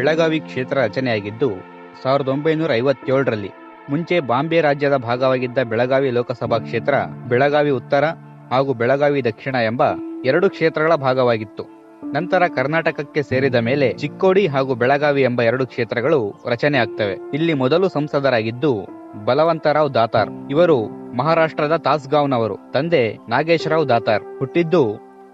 ಬೆಳಗಾವಿ ಕ್ಷೇತ್ರ ರಚನೆಯಾಗಿದ್ದು ಸಾವಿರದ ಒಂಬೈನೂರ ಐವತ್ತೇಳರಲ್ಲಿ ಮುಂಚೆ ಬಾಂಬೆ ರಾಜ್ಯದ ಭಾಗವಾಗಿದ್ದ ಬೆಳಗಾವಿ ಲೋಕಸಭಾ ಕ್ಷೇತ್ರ ಬೆಳಗಾವಿ ಉತ್ತರ ಹಾಗೂ ಬೆಳಗಾವಿ ದಕ್ಷಿಣ ಎಂಬ ಎರಡು ಕ್ಷೇತ್ರಗಳ ಭಾಗವಾಗಿತ್ತು. ನಂತರ ಕರ್ನಾಟಕಕ್ಕೆ ಸೇರಿದ ಮೇಲೆ ಚಿಕ್ಕೋಡಿ ಹಾಗೂ ಬೆಳಗಾವಿ ಎಂಬ ಎರಡು ಕ್ಷೇತ್ರಗಳು ರಚನೆ ಆಗ್ತವೆ. ಇಲ್ಲಿ ಮೊದಲು ಸಂಸದರಾಗಿದ್ದು ಬಲವಂತರಾವ್ ದಾತಾರ್. ಇವರು ಮಹಾರಾಷ್ಟ್ರದ ತಾಸ್ಗಾವ್ನವರು. ತಂದೆ ನಾಗೇಶ್ವರಾವ್ ದಾತಾರ್. ಹುಟ್ಟಿದ್ದು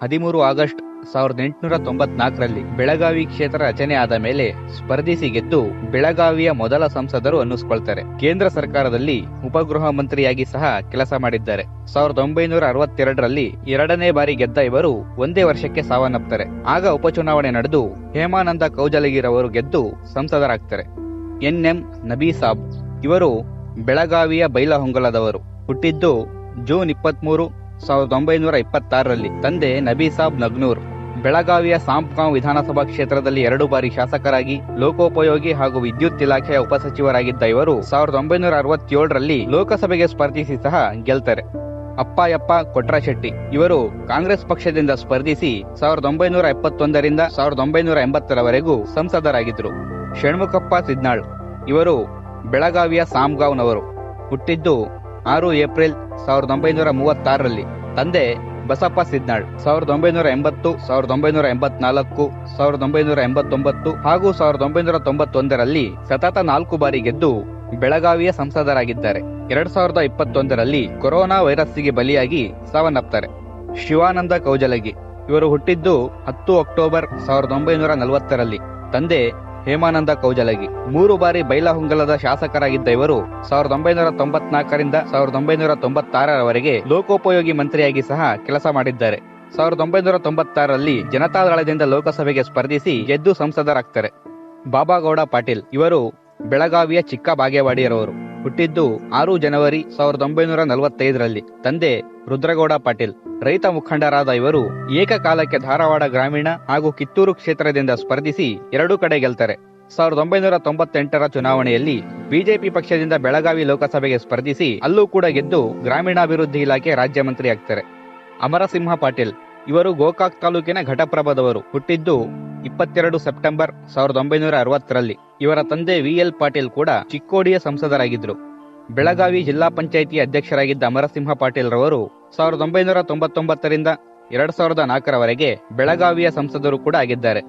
ಹದಿಮೂರು ಆಗಸ್ಟ್ ಸಾವಿರದ ಎಂಟುನೂರ ತೊಂಬತ್ನಾಲ್ಕರಲ್ಲಿ ಬೆಳಗಾವಿ ಕ್ಷೇತ್ರ ರಚನೆ ಆದ ಮೇಲೆ ಸ್ಪರ್ಧಿಸಿ ಗೆದ್ದು ಬೆಳಗಾವಿಯ ಮೊದಲ ಸಂಸದರು ಅನ್ನಿಸ್ಕೊಳ್ತಾರೆ. ಕೇಂದ್ರ ಸರ್ಕಾರದಲ್ಲಿ ಉಪಗೃಹ ಮಂತ್ರಿಯಾಗಿ ಸಹ ಕೆಲಸ ಮಾಡಿದ್ದಾರೆ. ಸಾವಿರದ ಒಂಬೈನೂರ ಅರವತ್ತೆರಡರಲ್ಲಿ ಎರಡನೇ ಬಾರಿ ಗೆದ್ದ ಇವರು ಒಂದೇ ವರ್ಷಕ್ಕೆ ಸಾವನ್ನಪ್ತಾರೆ. ಆಗ ಉಪಚುನಾವಣೆ ನಡೆದು ಹೇಮಾನಂದ ಕೌಜಲಗಿರವರು ಗೆದ್ದು ಸಂಸದರಾಗ್ತಾರೆ. ಎನ್ ಎಂ ನಬೀಸಾಬ್ ಇವರು ಬೆಳಗಾವಿಯ ಬೈಲಹೊಂಗಲದವರು. ಹುಟ್ಟಿದ್ದು ಜೂನ್ ಇಪ್ಪತ್ಮೂರು, ಸಾವಿರದ ಒಂಬೈನೂರ ಇಪ್ಪತ್ತಾರರಲ್ಲಿ. ತಂದೆ ನಬೀಸಾಬ್ ನಗ್ನೂರ್. ಬೆಳಗಾವಿಯ ಸಾಂಪ್ಗಾಂವ್ ವಿಧಾನಸಭಾ ಕ್ಷೇತ್ರದಲ್ಲಿ ಎರಡು ಬಾರಿ ಶಾಸಕರಾಗಿ, ಲೋಕೋಪಯೋಗಿ ಹಾಗೂ ವಿದ್ಯುತ್ ಇಲಾಖೆಯ ಉಪಸಚಿವರಾಗಿದ್ದ ಇವರು ಸಾವಿರದ ಒಂಬೈನೂರ ಅರವತ್ತೇಳರಲ್ಲಿ ಲೋಕಸಭೆಗೆ ಸ್ಪರ್ಧಿಸಿ ಸಹ ಗೆಲ್ತಾರೆ. ಅಪ್ಪಾಯಪ್ಪ ಕೊಟ್ರಶೆಟ್ಟಿ ಇವರು ಕಾಂಗ್ರೆಸ್ ಪಕ್ಷದಿಂದ ಸ್ಪರ್ಧಿಸಿ ಸಾವಿರದ ಒಂಬೈನೂರ ಎಪ್ಪತ್ತೊಂದರಿಂದ ಸಾವಿರದ ಒಂಬೈನೂರ ಎಂಬತ್ತರವರೆಗೂ ಸಂಸದರಾಗಿದ್ದರು. ಷಣ್ಮುಖಪ್ಪ ಸಿದ್ನಾಳ್ ಇವರು ಬೆಳಗಾವಿಯ ಸಾಮ್ಗಾವ್ನವರು ಹುಟ್ಟಿದ್ದು ಆರು ಏಪ್ರಿಲ್ ಸಾವಿರದ ಒಂಬೈನೂರ ಮೂವತ್ತಾರರಲ್ಲಿ. ತಂದೆ ಬಸಪ್ಪ ಸಿದ್ನಾಳ್, ಸಾವಿರದ ಒಂಬೈನೂರ ಎಂಬತ್ತು, ಸಾವಿರದ ಒಂಬೈನೂರ ಎಂಬತ್ನಾಲ್ಕು, ಸಾವಿರದ ಒಂಬೈನೂರ ಎಂಬತ್ತೊಂಬತ್ತು ಹಾಗೂ ಸಾವಿರದ ಒಂಬೈನೂರ ತೊಂಬತ್ತೊಂದರಲ್ಲಿ ಸತತ ನಾಲ್ಕು ಬಾರಿ ಗೆದ್ದು ಬೆಳಗಾವಿಯ ಸಂಸದರಾಗಿದ್ದಾರೆ. ಎರಡ್ ಸಾವಿರದ ಇಪ್ಪತ್ತೊಂದರಲ್ಲಿ ಕೊರೋನಾ ವೈರಸ್ಸಿಗೆ ಬಲಿಯಾಗಿ ಸಾವನ್ನಪ್ತಾರೆ. ಶಿವಾನಂದ ಕೌಜಲಗಿ, ಇವರು ಹುಟ್ಟಿದ್ದು ಹತ್ತು ಅಕ್ಟೋಬರ್ ಸಾವಿರದ ಒಂಬೈನೂರ ನಲವತ್ತರಲ್ಲಿ. ತಂದೆ ಹೇಮಾನಂದ ಕೌಜಲಗಿ. ಮೂರು ಬಾರಿ ಬೈಲಹೊಂಗಲದ ಶಾಸಕರಾಗಿದ್ದ ಇವರು ಸಾವಿರದ ಒಂಬೈನೂರ ತೊಂಬತ್ನಾಲ್ಕರಿಂದ ಸಾವಿರದ ಒಂಬೈನೂರ ತೊಂಬತ್ತಾರರವರೆಗೆ ಲೋಕೋಪಯೋಗಿ ಮಂತ್ರಿಯಾಗಿ ಸಹ ಕೆಲಸ ಮಾಡಿದ್ದಾರೆ. ಸಾವಿರದ ಒಂಬೈನೂರ ತೊಂಬತ್ತಾರರಲ್ಲಿ ಜನತಾದಳದಿಂದ ಲೋಕಸಭೆಗೆ ಸ್ಪರ್ಧಿಸಿ ಗೆದ್ದು ಸಂಸದರಾಗ್ತಾರೆ. ಬಾಬಾಗೌಡ ಪಾಟೀಲ್ ಇವರು ಬೆಳಗಾವಿಯ ಚಿಕ್ಕ ಬಾಗೇವಾಡಿಯರವರು. ಹುಟ್ಟಿದ್ದು ಆರು ಜನವರಿ ಸಾವಿರದ ಒಂಬೈನೂರ ನಲವತ್ತೈದರಲ್ಲಿ. ತಂದೆ ರುದ್ರಗೌಡ ಪಾಟೀಲ್. ರೈತ ಮುಖಂಡರಾದ ಇವರು ಏಕಕಾಲಕ್ಕೆ ಧಾರವಾಡ ಗ್ರಾಮೀಣ ಹಾಗೂ ಕಿತ್ತೂರು ಕ್ಷೇತ್ರದಿಂದ ಸ್ಪರ್ಧಿಸಿ ಎರಡೂ ಕಡೆ ಗೆಲ್ತಾರೆ. ಸಾವಿರದ ಒಂಬೈನೂರ ತೊಂಬತ್ತೆಂಟರ ಚುನಾವಣೆಯಲ್ಲಿ ಬಿಜೆಪಿ ಪಕ್ಷದಿಂದ ಬೆಳಗಾವಿ ಲೋಕಸಭೆಗೆ ಸ್ಪರ್ಧಿಸಿ ಅಲ್ಲೂ ಕೂಡ ಗೆದ್ದು ಗ್ರಾಮೀಣಾಭಿವೃದ್ಧಿ ಇಲಾಖೆ ರಾಜ್ಯ ಮಂತ್ರಿ ಆಗ್ತಾರೆ. ಅಮರಸಿಂಹ ಪಾಟೀಲ್. ಇವರು ಗೋಕಾಕ್ ತಾಲೂಕಿನ ಘಟಪ್ರಭದವರು. ಹುಟ್ಟಿದ್ದು ಇಪ್ಪತ್ತೆರಡು ಸೆಪ್ಟೆಂಬರ್ ಸಾವಿರದ ಒಂಬೈನೂರ ಅರವತ್ತರಲ್ಲಿ ಇವರ ತಂದೆ ವಿ ಎಲ್ ಪಾಟೀಲ್ ಕೂಡ ಚಿಕ್ಕೋಡಿಯ ಸಂಸದರಾಗಿದ್ದರು. ಬೆಳಗಾವಿ ಜಿಲ್ಲಾ ಪಂಚಾಯಿತಿ ಅಧ್ಯಕ್ಷರಾಗಿದ್ದ ಅಮರಸಿಂಹ ಪಾಟೀಲ್ ರವರು ಸಾವಿರದ ಒಂಬೈನೂರ ತೊಂಬತ್ತೊಂಬತ್ತರಿಂದ ಎರಡ್ ಸಾವಿರದ ನಾಲ್ಕರವರೆಗೆ ಬೆಳಗಾವಿಯ ಸಂಸದರು ಕೂಡ ಆಗಿದ್ದಾರೆ.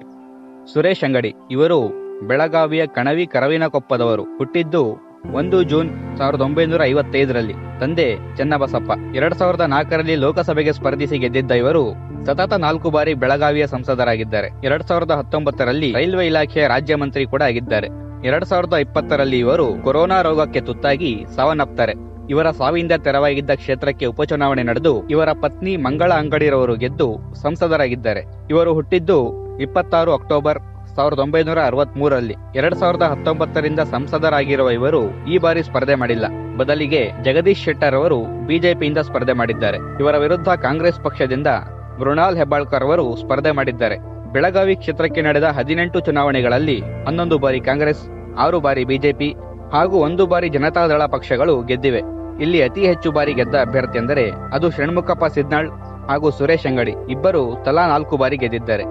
ಸುರೇಶ್ ಅಂಗಡಿ ಇವರು ಬೆಳಗಾವಿಯ ಕಣವಿ ಕರವಿನಕೊಪ್ಪದವರು. ಹುಟ್ಟಿದ್ದು ಒಂದು ಜೂನ್ ಸಾವಿರದ ಒಂಬೈನೂರ ಐವತ್ತೈದರಲ್ಲಿ. ತಂದೆ ಚೆನ್ನಬಸಪ್ಪ. ಎರಡ್ ಸಾವಿರದ ನಾಲ್ಕರಲ್ಲಿ ಲೋಕಸಭೆಗೆ ಸ್ಪರ್ಧಿಸಿ ಗೆದ್ದಿದ್ದ ಇವರು ಸತತ ನಾಲ್ಕು ಬಾರಿ ಬೆಳಗಾವಿಯ ಸಂಸದರಾಗಿದ್ದಾರೆ. ಎರಡ್ ಸಾವಿರದ ಹತ್ತೊಂಬತ್ತರಲ್ಲಿ ರೈಲ್ವೆ ಇಲಾಖೆಯ ರಾಜ್ಯ ಮಂತ್ರಿ ಕೂಡ ಆಗಿದ್ದಾರೆ. ಎರಡ್ ಸಾವಿರದ ಇಪ್ಪತ್ತರಲ್ಲಿ ಇವರು ಕೊರೋನಾ ರೋಗಕ್ಕೆ ತುತ್ತಾಗಿ ಸಾವನ್ನಪ್ತಾರೆ. ಇವರ ಸಾವಿಂದ ತೆರವಾಗಿದ್ದ ಕ್ಷೇತ್ರಕ್ಕೆ ಉಪಚುನಾವಣೆ ನಡೆದು ಇವರ ಪತ್ನಿ ಮಂಗಳ ಅಂಗಡಿರವರು ಗೆದ್ದು ಸಂಸದರಾಗಿದ್ದಾರೆ. ಇವರು ಹುಟ್ಟಿದ್ದು ಇಪ್ಪತ್ತಾರು ಅಕ್ಟೋಬರ್ ಸಾವಿರದ ಒಂಬೈನೂರ ಅರವತ್ ಮೂರರಲ್ಲಿ ಎರಡ್ ಸಾವಿರದ ಹತ್ತೊಂಬತ್ತರಿಂದ ಸಂಸದರಾಗಿರುವ ಇವರು ಈ ಬಾರಿ ಸ್ಪರ್ಧೆ ಮಾಡಿಲ್ಲ. ಬದಲಿಗೆ ಜಗದೀಶ್ ಶೆಟ್ಟರ್ ಅವರು ಬಿಜೆಪಿಯಿಂದ ಸ್ಪರ್ಧೆ ಮಾಡಿದ್ದಾರೆ. ಇವರ ವಿರುದ್ಧ ಕಾಂಗ್ರೆಸ್ ಪಕ್ಷದಿಂದ ಮೃಣಾಲ್ ಹೆಬ್ಬಾಳ್ಕರ್ ಅವರು ಸ್ಪರ್ಧೆ ಮಾಡಿದ್ದಾರೆ. ಬೆಳಗಾವಿ ಕ್ಷೇತ್ರಕ್ಕೆ ನಡೆದ ಹದಿನೆಂಟು ಚುನಾವಣೆಗಳಲ್ಲಿ ಹನ್ನೊಂದು ಬಾರಿ ಕಾಂಗ್ರೆಸ್, ಆರು ಬಾರಿ ಬಿಜೆಪಿ ಹಾಗೂ ಒಂದು ಬಾರಿ ಜನತಾದಳ ಪಕ್ಷಗಳು ಗೆದ್ದಿವೆ. ಇಲ್ಲಿ ಅತಿ ಹೆಚ್ಚು ಬಾರಿ ಗೆದ್ದ ಅಭ್ಯರ್ಥಿ ಎಂದರೆ ಅದು ಷಣ್ಮುಖಪ್ಪ ಸಿದ್ನಾಳ್ ಹಾಗೂ ಸುರೇಶ್ ಅಂಗಡಿ. ಇಬ್ಬರು ತಲಾ ನಾಲ್ಕು ಬಾರಿ ಗೆದ್ದಿದ್ದಾರೆ.